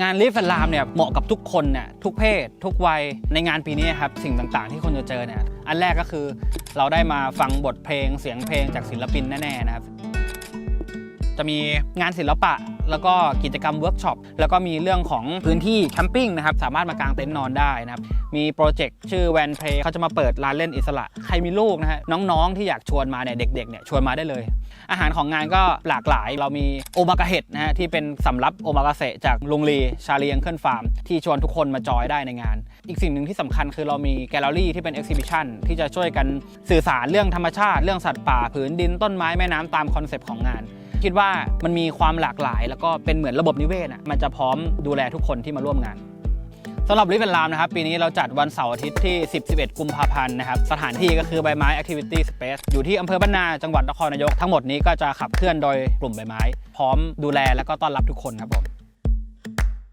งานรีฟต์ลามเนี่ยเหมาะกับทุกคนเนี่ยทุกเพศ ทุกวัยในงานปีนี้ครับสิ่งต่างๆ ที่คนจะเจอเนี่ยอันแรกก็คือเราได้มาฟังบทเพลงเสียงเพลงจากศิลปินแน่ๆนะครับ จะมีงานศิลปะ แล้วก็กิจกรรมเวิร์กช็อปแล้วก็มีเรื่องของพื้นที่แคมปิ้งนะครับสามารถมากางเต็นท์นอนได้นะครับมีโปรเจกต์ชื่อแวนเพลเขาจะมาเปิดร้านเล่นอิสระ ใครมีลูกนะฮะน้องๆ ที่อยากชวนมาเนี่ยเด็กๆเนี่ยชวนมาได้เลย อาหารของงานก็หลากหลายเรามีโอมากาเห็ดนะฮะที่เป็นสำรับโอมากาเสะจากลุงลีชาเลียงเคิลฟาร์ม ที่ชวนทุกคนมาจอยได้ในงาน อีกสิ่งหนึ่งที่สำคัญคือเรามีแกลเลอรี่ที่เป็นเอ็กซิบิชันที่จะช่วยกันสื่อสารเรื่องธรรมชาติ เรื่องสัตว์ป่าผืนดินต้นไม้แม่น้ำตามคอนเซปต์ของงาน คิดว่ามันมีความหลากหลาย แล้วก็เป็นเหมือนระบบนิเวศอะมันจะพร้อมดูแลทุกคนที่มาร่วมงานสำหรับริเวนรามนะครับ ปีนี้เราจัดวันเสาร์อาทิตย์ที่ 10 11 กุมภาพันธ์นะครับ สถานที่ก็คือใบไม้ Activity Space อยู่ที่อำเภอบ้านนาจังหวัดนครนายก ทั้งหมดนี้ก็จะขับเคลื่อนโดยกลุ่มใบไม้ พร้อมดูแลแล้วก็ต้อนรับทุกคนครับผม